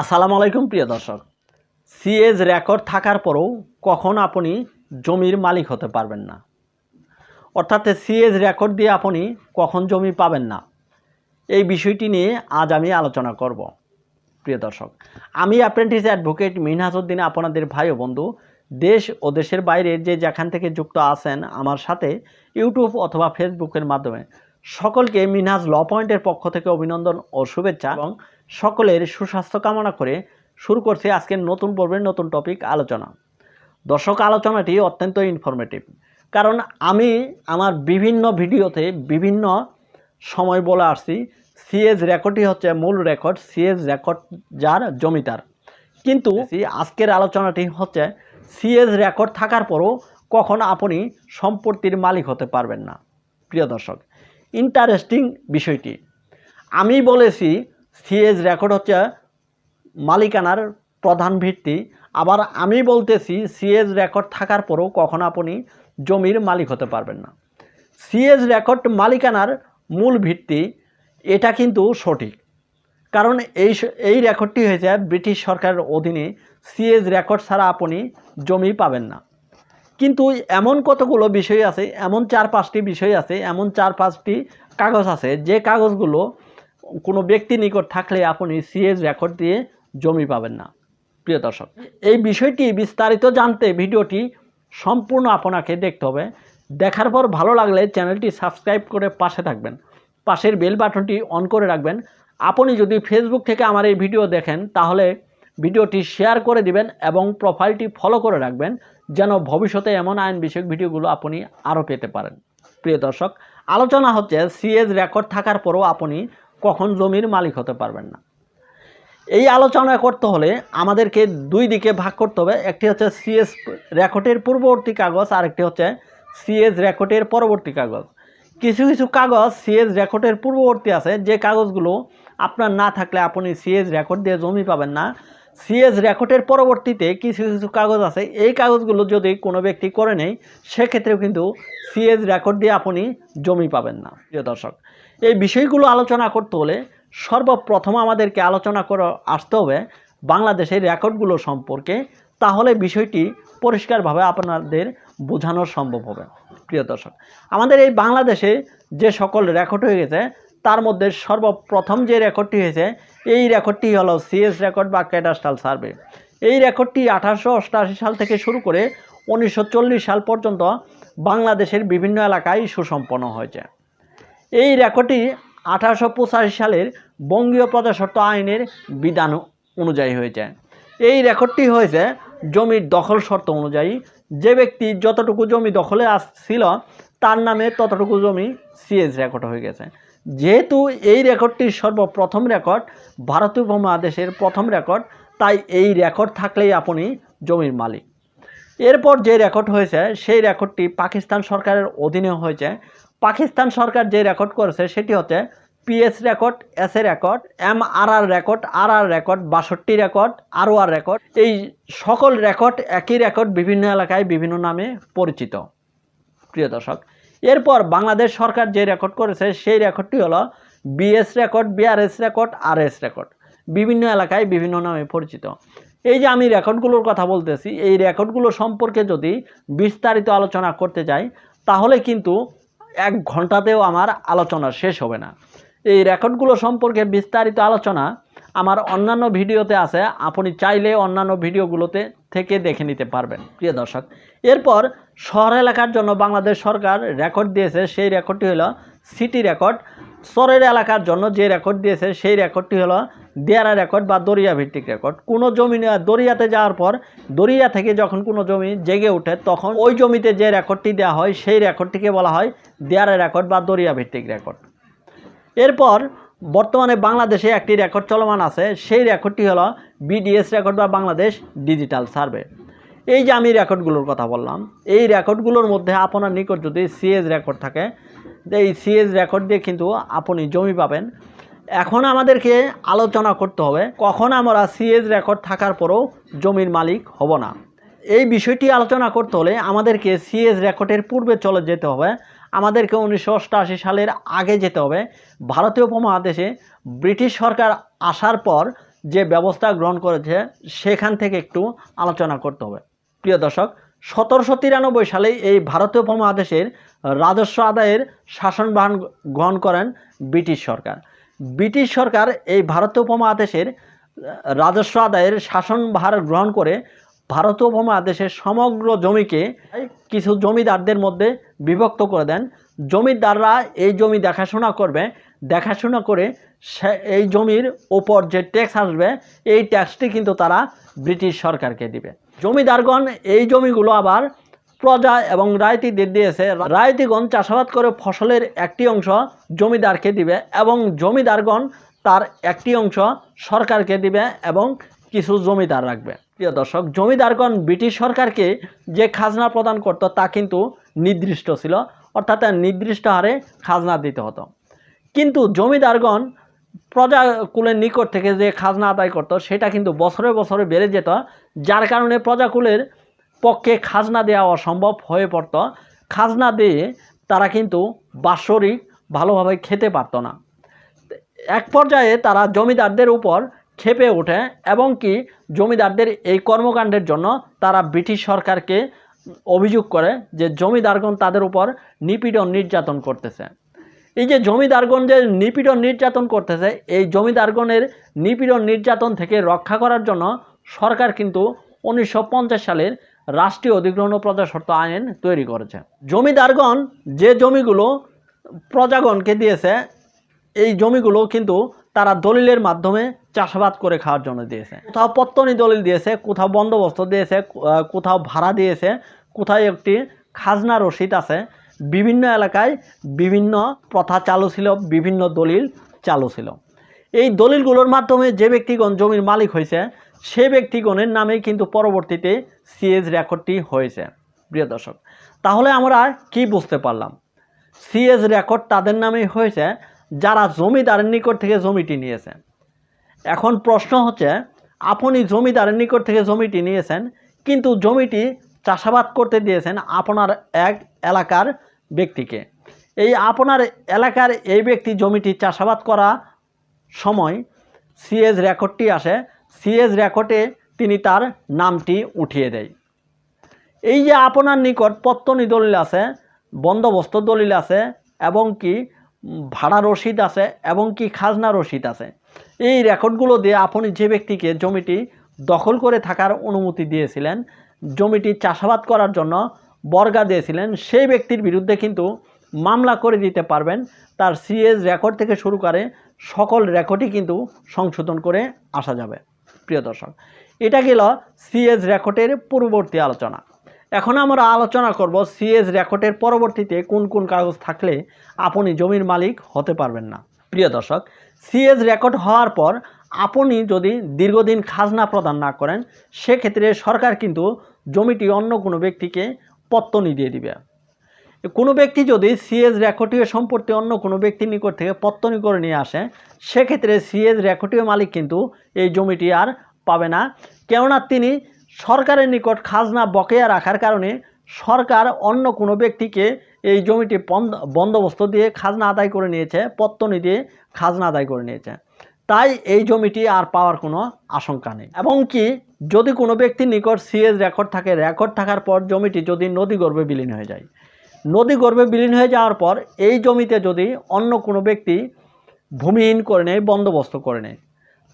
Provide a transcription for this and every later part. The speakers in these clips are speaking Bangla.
আসসালামু আলাইকুম প্রিয় দর্শক। সিএজ রেকর্ড থাকার পরেও কখন আপনি জমির মালিক হতে পারবেন না? অর্থাৎ সিএজ রেকর্ড দিয়ে আপনি কখন জমি পাবেন না? এই বিষয়টি নিয়ে আজ আমি আলোচনা করব। প্রিয় দর্শক, আমি অ্যাপ্রেন্টিস অ্যাডভোকেট মিনহাজউদ্দিন, আপনাদের ভাই ও বন্ধু, দেশ ও দেশের বাইরে যে যেখান থেকে যুক্ত আছেন আমার সাথে ইউটিউব অথবা ফেসবুকের মাধ্যমে, সকলকে মিনহাজ ল পয়েন্টের পক্ষ থেকে অভিনন্দন ও শুভেচ্ছা এবং সকলের সুস্বাস্থ্য কামনা করে শুরু করছি আজকের নতুন পর্বের নতুন টপিক আলোচনা। দর্শক, আলোচনাটি অত্যন্ত ইনফরমেটিভ কারণ আমি আমার বিভিন্ন ভিডিওতে বিভিন্ন সময় বলে আসছি সিএজ রেকর্ডই হচ্ছে মূল রেকর্ড সিএজ রেকর্ড যার জমিদার কিন্তু আজকের আলোচনাটি হচ্ছে সিএজ রেকর্ড থাকার পরও কখন আপনি সম্পত্তির মালিক হতে পারবেন না। প্রিয় দর্শক ইন্টারেস্টিং বিষয়টি। আমি বলেছি সিএজ রেকর্ড হচ্ছে মালিকানার প্রধান ভিত্তি। আবার আমি বলতেছি সিএজ রেকর্ড থাকার পরও কখন আপনি জমির মালিক হতে পারবেন না। সিএজ রেকর্ড মালিকানার মূল ভিত্তি, এটা কিন্তু সঠিক। কারণ এই এই রেকর্ডটি হয়েছে ব্রিটিশ সরকারের অধীনে সিএজ রেকর্ড ছাড়া আপনি জমি পাবেন না। কিন্তু এমন কতগুলো বিষয় আছে, এমন চার পাঁচটি বিষয় আছে, এমন চার পাঁচটি কাগজ আছে, যে কাগজগুলো কোনো ব্যক্তি নিকট থাকলে আপনি সিএজ রেকর্ড দিয়ে জমি পাবেন না। প্রিয় দর্শক, এই বিষয়টি বিস্তারিত জানতে ভিডিওটি সম্পূর্ণ আপনাকে দেখতে হবে। দেখার পর ভালো লাগলে চ্যানেলটি সাবস্ক্রাইব করে পাশে থাকবেন। পাশের বেল বাটনটি অন করে রাখবেন। আপনি যদি ফেসবুক থেকে আমার এই ভিডিও দেখেন, তাহলে ভিডিওটি শেয়ার করে দিবেন এবং প্রোফাইলটি ফলো করে রাখবেন, যেন ভবিষ্যতে এমন আইন বিষয়ক ভিডিওগুলো আপনি আরও পেতে পারেন। প্রিয় দর্শক, আলোচনা হচ্ছে সিএজ রেকর্ড থাকার পরেও আপনি কখন জমির মালিক হতে পারবেন না। এই আলোচনা করতে হলে আমাদেরকে দুই দিকে ভাগ করতে হবে, একটি হচ্ছে সিএস রেকর্ডের পূর্ববর্তী কাগজ আর একটি হচ্ছে সিএস রেকর্ডের পরবর্তী কাগজ। কিছু কিছু কাগজ সিএস রেকর্ডের পূর্ববর্তী আছে, যে কাগজগুলো আপনার না থাকলে আপনি সিএস রেকর্ড দিয়ে জমি পাবেন না। সিএস রেকর্ডের পরবর্তীতে কিছু কিছু কাগজ আছে, এই কাগজগুলো যদি কোনো ব্যক্তি করে নেই সেক্ষেত্রেও কিন্তু সিএস রেকর্ড দিয়ে আপনি জমি পাবেন না, প্রিয় দর্শক। এই বিষয়গুলো আলোচনা করতে হলে সর্বপ্রথম আমাদেরকে আলোচনা করে আসতে হবে বাংলাদেশের রেকর্ডগুলো সম্পর্কে। তাহলে বিষয়টি পরিষ্কারভাবে আপনাদের বোঝানো সম্ভব হবে, প্রিয় দর্শক। আমাদের এই বাংলাদেশে যে সকল রেকর্ড হয়ে গেছে, তার মধ্যে সর্বপ্রথম যে রেকর্ডটি হয়েছে, এই রেকর্ডটি হলো সিএস রেকর্ড বা ক্যাডাস্ট্রাল সার্ভে। এই রেকর্ডটি আঠারোশো সাল থেকে শুরু করে উনিশশো চল্লিশ সাল পর্যন্ত বাংলাদেশের বিভিন্ন এলাকায় সুসম্পন্ন হয়েছে। এই রেকর্ডটি আঠারোশো পঁচাশি সালের বঙ্গীয় প্রজাস্বত্ব আইনের বিধান অনুযায়ী হয়েছে। এই রেকর্ডটি হয়েছে জমির দখল শর্ত অনুযায়ী। যে ব্যক্তি যতটুকু জমি দখলে আসছিল, তার নামে ততটুকু জমি সিএস রেকর্ড হয়ে গেছে। যেহেতু এই রেকর্ডটি সর্বপ্রথম রেকর্ড, ভারত উপমহাদেশের প্রথম রেকর্ড, তাই এই রেকর্ড থাকলেই আপনি জমির মালিক। এরপর যে রেকর্ড হয়েছে, সেই রেকর্ডটি পাকিস্তান সরকারের অধীনে হয়েছে। পাকিস্তান সরকার যে রেকর্ড করেছে সেটি হচ্ছে PS record S A record M R R record R R record বাষট্টি রেকর্ড আর আর রেকর্ড এই সকল রেকর্ড একই রেকর্ড বিভিন্ন এলাকায়, বিভিন্ন নামে পরিচিত। প্রিয় দর্শক, এরপর বাংলাদেশ সরকার যে রেকর্ড করেছে সেই রেকর্ডটি হলো BS record BRS record R S record বিভিন্ন এলাকায়, বিভিন্ন নামে পরিচিত। এই যে আমি রেকর্ডগুলোর কথা বলতেছি, এই রেকর্ডগুলো সম্পর্কে যদি বিস্তারিত আলোচনা করতে যাই, তাহলে কিন্তু এক ঘন্টাতেও আমার আলোচনা শেষ হবে না। এই রেকর্ডগুলো সম্পর্কে বিস্তারিত আলোচনা আমার অন্যান্য ভিডিওতে আছে। আপনি চাইলে অন্যান্য ভিডিওগুলোতে থেকে দেখে নিতে পারবেন, প্রিয় দর্শক। এরপর শহর এলাকার জন্য বাংলাদেশ সরকার রেকর্ড দিয়েছে। সেই রেকর্ডটি হলো সিটি রেকর্ড। শহরের এলাকার জন্য যে রেকর্ড দিয়েছে, সেই রেকর্ডটি হলো দেয়ারা রেকর্ড বা দরিয়া ভিত্তিক রেকর্ড কোনো জমি দরিয়াতে যাওয়ার পর, দরিয়া থেকে যখন কোনো জমি জেগে ওঠে, তখন ওই জমিতে যে রেকর্ডটি দেওয়া হয়, সেই রেকর্ডটিকে বলা হয় দেয়ারা রেকর্ড বা দরিয়া ভিত্তিক রেকর্ড এরপর বর্তমানে বাংলাদেশে একটি রেকর্ড চলমান আছে, সেই রেকর্ডটি হলো বিডিএস রেকর্ড বা বাংলাদেশ ডিজিটাল সার্ভে এই যে আমি রেকর্ডগুলোর কথা বললাম, এই রেকর্ডগুলোর মধ্যে আপনার নিকট যদি সিএস রেকর্ড থাকে, এই সিএস রেকর্ড দিয়ে কিন্তু আপনি জমি পাবেন। এখন আমাদেরকে আলোচনা করতে হবে, কখন আমরা সিএস রেকর্ড থাকার পরেও জমির মালিক হব না। এই বিষয়টি আলোচনা করতে হলে আমাদেরকে সিএস রেকর্ডের পূর্বে চলে যেতে হবে, আমাদেরকে উনিশশো অষ্টআশি সালের আগে যেতে হবে। ভারতীয় উপমহাদেশে ব্রিটিশ সরকার আসার পর যে ব্যবস্থা গ্রহণ করেছে, সেখান থেকে একটু আলোচনা করতে হবে। প্রিয় দর্শক, সতেরোশো তিরানব্বই সালে এই ভারতীয় উপমহাদেশের রাজস্ব আদায়ের শাসনভার গ্রহণ করেন ব্রিটিশ সরকার। ব্রিটিশ সরকার এই ভারতীয় উপমহাদেশের রাজস্ব আদায়ের শাসনভার গ্রহণ করে ভারতীয় উপমহাদেশের সমগ্র জমিকে কিছু জমিদারদের মধ্যে বিভক্ত করে দেন। জমিদাররা এই জমি দেখাশোনা করবে। দেখাশোনা করে এই জমির ওপর যে ট্যাক্স আসবে, এই ট্যাক্সটি কিন্তু তারা ব্রিটিশ সরকারকে দিবে। জমিদারগণ এই জমিগুলো আবার প্রজা এবং রায়তিদের দিয়েছে। রায়তিগণ চাষাবাদ করে ফসলের একটি অংশ জমিদারকে দিবে এবং জমিদারগণ তার একটি অংশ সরকারকে দিবে এবং কিছু জমিদার রাখবে। প্রিয় দর্শক, জমিদারগণ ব্রিটিশ সরকারকে যে খাজনা প্রদান করত তা কিন্তু নির্দিষ্ট ছিল, অর্থাৎ নির্দিষ্ট হারে খাজনা দিতে হতো। কিন্তু জমিদারগণ প্রজাকুলের নিকট থেকে যে খাজনা আদায় করত, সেটা কিন্তু বছরে বছরে বেড়ে যেত, যার কারণে প্রজাকুলের পক্ষে খাজনা দেওয়া অসম্ভব হয়ে পড়ত। খাজনা দিয়ে তারা কিন্তু বাৎসরিক ভালোভাবে খেতে পারত না। এক পর্যায়ে তারা জমিদারদের উপর ক্ষেপে ওঠে এবং কি জমিদারদের এই কর্মকাণ্ডের জন্য তারা ব্রিটিশ সরকারকে অভিযোগ করে যে জমিদারগণ তাদের উপর নিপীড়ন নির্যাতন করতেছে। এই যে জমিদারগণ যে নিপীড়ন নির্যাতন করতেছে, এই জমিদারগণের নিপীড়ন নির্যাতন থেকে রক্ষা করার জন্য সরকার কিন্তু উনিশশো পঞ্চাশ সালের রাষ্ট্রীয় অধিগ্রহণ ও প্রজাস্বত্ব আইন তৈরি করেছে। জমিদারগণ যে জমিগুলো প্রজাগণকে দিয়েছে, এই জমিগুলো কিন্তু তারা দলিলের মাধ্যমে চাষাবাদ করে খাওয়ার জন্য দিয়েছে। কোথাও পত্তনি দলিল দিয়েছে, কোথাও বন্দোবস্ত দিয়েছে, কোথাও ভাড়া দিয়েছে, কোথায় একটি খাজনা রসিদ আছে, বিভিন্ন এলাকায় বিভিন্ন প্রথা চালু ছিল, বিভিন্ন দলিল চালু ছিল। এই দলিলগুলোর মাধ্যমে যে ব্যক্তিগণ জমির মালিক হয়েছে সে ব্যক্তিগণের নামে কিন্তু পরবর্তীতে সিএজ রেকর্ডটি হয়েছে, প্রিয় দর্শক। তাহলে আমরা কি বুঝতে পারলাম? সিএস রেকর্ড তাদের নামেই হয়েছে, যারা জমিদারের নিকট থেকে জমিটি নিয়েছে এখন প্রশ্ন হচ্ছে, আপনি জমিদারের নিকট থেকে জমিটি নিয়েছেন, কিন্তু জমিটি চাষাবাদ করতে দিয়েছেন আপনার এক এলাকার ব্যক্তিকে। এই আপনার এলাকার এই ব্যক্তি জমিটি চাষাবাদ করা সময় সিএস রেকর্ডটি আসে সিএস রেকর্ডে তিনি তার নামটি উঠিয়ে দেয়। এই যে আপনার নিকট পত্তনি দলিল আছে, বন্দোবস্ত দলিল আছে, এবং কি ভাড়া রসিদ আছে, এবং কি খাজনা রসিদ আছে, এই রেকর্ডগুলো দিয়ে আপনি যে ব্যক্তিকে জমিটি দখল করে থাকার অনুমতি দিয়েছিলেন, জমিটি চাষাবাদ করার জন্য বর্গা দিয়েছিলেন, সেই ব্যক্তির বিরুদ্ধে কিন্তু মামলা করে দিতে পারবেন। তার সিএস রেকর্ড থেকে শুরু করে সকল রেকর্ডই কিন্তু সংশোধন করে আসা যাবে। প্রিয় দর্শক, এটা গেল সিএস রেকর্ডের পূর্ববর্তী আলোচনা। এখন আমরা আলোচনা করব সিএস রেকর্ডের পরবর্তীতে কোন কোন কাগজ থাকলে আপনি জমির মালিক হতে পারবেন না। প্রিয় দর্শক সিএস রেকর্ড হওয়ার পর আপনি যদি দীর্ঘদিন খাজনা প্রদান না করেন, সেক্ষেত্রে সরকার কিন্তু জমিটি অন্য কোনো ব্যক্তিকে পত্তনি দিয়ে দিবে। কোনো ব্যক্তি যদি সিএস রেকর্ডীয় সম্পত্তি অন্য কোনো ব্যক্তির নিকট থেকে পত্তনি করে নিয়ে আসে, সেক্ষেত্রে সিএস রেকর্ডীয় মালিক কিন্তু এই জমিটি আর পাবে না। কেননা তিনি সরকারের নিকট খাজনা বকেয়া রাখার কারণে সরকার অন্য কোনো ব্যক্তিকে এই জমিটি বন্দ- বন্দোবস্ত দিয়ে খাজনা আদায় করে নিয়েছে পত্তনি দিয়ে খাজনা আদায় করে নিয়েছে। তাই এই জমিটি আর পাওয়ার কোনো আশঙ্কা নেই। এবং কি, যদি কোনো ব্যক্তির নিকট সিএস রেকর্ড থাকে, রেকর্ড থাকার পর জমিটি যদি নদী গর্ভে বিলীন হয়ে যায় নদী গর্ভে বিলীন হয়ে যাওয়ার পর এই জমিতে যদি অন্য কোনো ব্যক্তি ভূমিহীন করে নেয়, বন্দোবস্ত করে নেয়,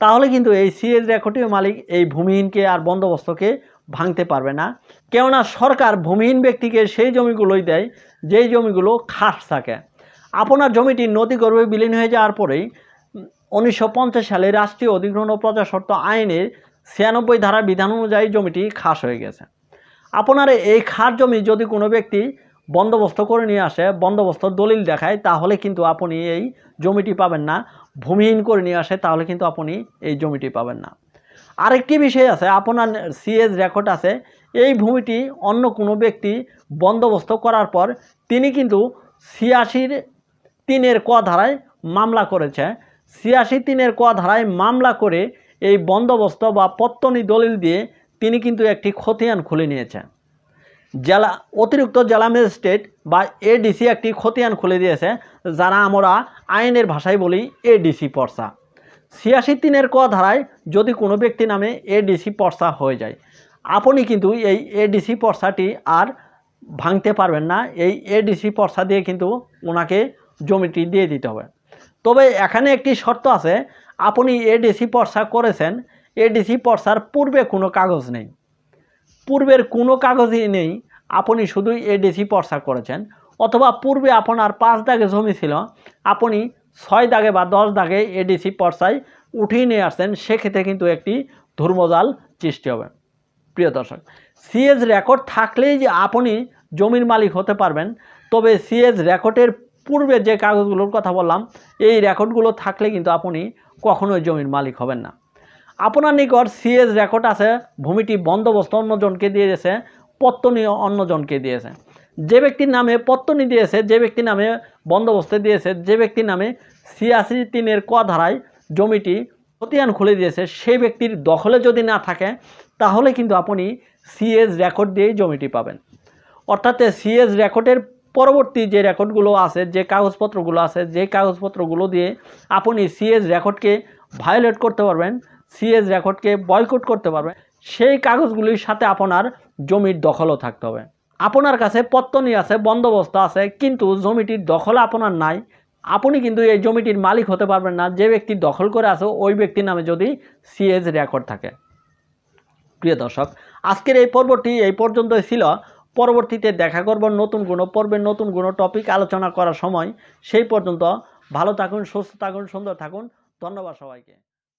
তাহলে কিন্তু এই সিএস রেকর্ডীয় মালিক এই ভূমিহীনকে আর বন্দোবস্তকে ভাঙতে পারবে না। কেননা সরকার ভূমিহীন ব্যক্তিকে সেই জমিগুলোই দেয় যেই জমিগুলো খাস থাকে। আপনার জমিটি নদী গর্ভে বিলীন হয়ে যাওয়ার পরেই উনিশশো পঞ্চাশ সালে রাষ্ট্রীয় অধিগ্রহণ ও প্রজাস্বত্ব আইনের ছিয়ানব্বই ধারা বিধান অনুযায়ী জমিটি খাস হয়ে গেছে। আপনার এই খাস জমি যদি কোনো ব্যক্তি বন্দোবস্ত করে নিয়ে আসে, বন্দোবস্ত দলিল দেখায়, তাহলে কিন্তু আপনি এই জমিটি পাবেন না। ভূমিহীন করে নিয়ে আসে, তাহলে কিন্তু আপনি এই জমিটি পাবেন না। আরেকটি বিষয় আছে, আপনার সিএস রেকর্ড আছে। এই ভূমিটি অন্য কোনো ব্যক্তি বন্দোবস্ত করার পর তিনি কিন্তু ছিয়াশির তিনের ক ধারায় মামলা করেছে। ছিয়াশি তিনের ক ধারায় মামলা করে এই বন্দোবস্ত বা পত্তনি দলিল দিয়ে তিনি কিন্তু একটি খতিয়ান খুলে নিয়েছেন জেলা, অতিরিক্ত জেলা ম্যাজিস্ট্রেট বা এডিসি একটি খতিয়ান খুলে দিয়েছে, যারা আমরা আইনের ভাষায় বলি এডিসি পর্সা। ছিয়াশি তিনের ক ধারায় যদি কোনো ব্যক্তি নামে এডিসি পর্সা হয়ে যায়, আপনি কিন্তু এই এডিসি পর্সাটি আর ভাঙতে পারবেন না। এই এডিসি পর্সা দিয়ে কিন্তু ওনাকে জমিটি দিয়ে দিতে হবে। তবে এখানে একটি শর্ত আছে, আপনি এডিসি পর্সা করেছেন এডিসি পর্সার পূর্বে কোনো কাগজ নেই। পূর্বের কোনো কাগজই নেই। আপনি শুধু এডিসি পর্সা করেছেন। অথবা পূর্বে আপনার পাঁচ দাগে জমি ছিল, আপনি ছয় দাগে বা দশ দাগে এডিসি পর্সায় উঠিয়ে নিয়ে আসছেন সেক্ষেত্রে কিন্তু একটি ধর্মজাল সৃষ্টি হবে। প্রিয় দর্শক সিএজ রেকর্ড থাকলেই যে আপনি জমির মালিক হতে পারবেন, তবে সিএজ রেকর্ডের পূর্বে যে কাগজগুলোর কথা বললাম, এই রেকর্ডগুলো থাকলে কিন্তু আপনি কখনোই জমির মালিক হবেন না। আপনার নিকট সিএস রেকর্ড আছে, ভূমিটি বন্দোবস্ত অন্যজনকে দিয়ে দিয়েছে পত্তনি অন্যজনকে দিয়েছে যে ব্যক্তির নামে পত্তনি দিয়েছে যে ব্যক্তির নামে বন্দোবস্তে দিয়েছে যে ব্যক্তির নামে ছিয়াশি তিনের ক ধারায় জমিটি খতিয়ান খুলে দিয়েছে সেই ব্যক্তির দখলে যদি না থাকে, তাহলে কিন্তু আপনি সিএস রেকর্ড দিয়েই জমিটি পাবেন। অর্থাৎ সিএস রেকর্ডের পরবর্তী যে রেকর্ডগুলো আছে, যে কাগজপত্রগুলো আছে, যে কাগজপত্রগুলো দিয়ে আপনি সিএস রেকর্ডকে ভায়োলেট করতে পারবেন সিএস রেকর্ডকে বয়কট করতে পারবেন সেই কাগজগুলির সাথে আপনার জমির দখলও থাকতে হবে। আপনার কাছে পত্তনি আছে, বন্দোবস্ত আছে, কিন্তু জমিটির দখল আপনার নাই। আপনি কিন্তু এই জমিটির মালিক হতে পারবেন না। যে ব্যক্তি দখল করে আছে, ওই ব্যক্তির নামে যদি সিএস রেকর্ড থাকে। প্রিয় দর্শক, আজকের এই পর্বটি এই পর্যন্তই ছিল। পরবর্তীতে দেখা করব নতুন কোনো পর্বের নতুন কোনো টপিক আলোচনা করার সময়। সেই পর্যন্ত ভালো থাকুন, সুস্থ থাকুন, সুন্দর থাকুন। ধন্যবাদ সবাইকে।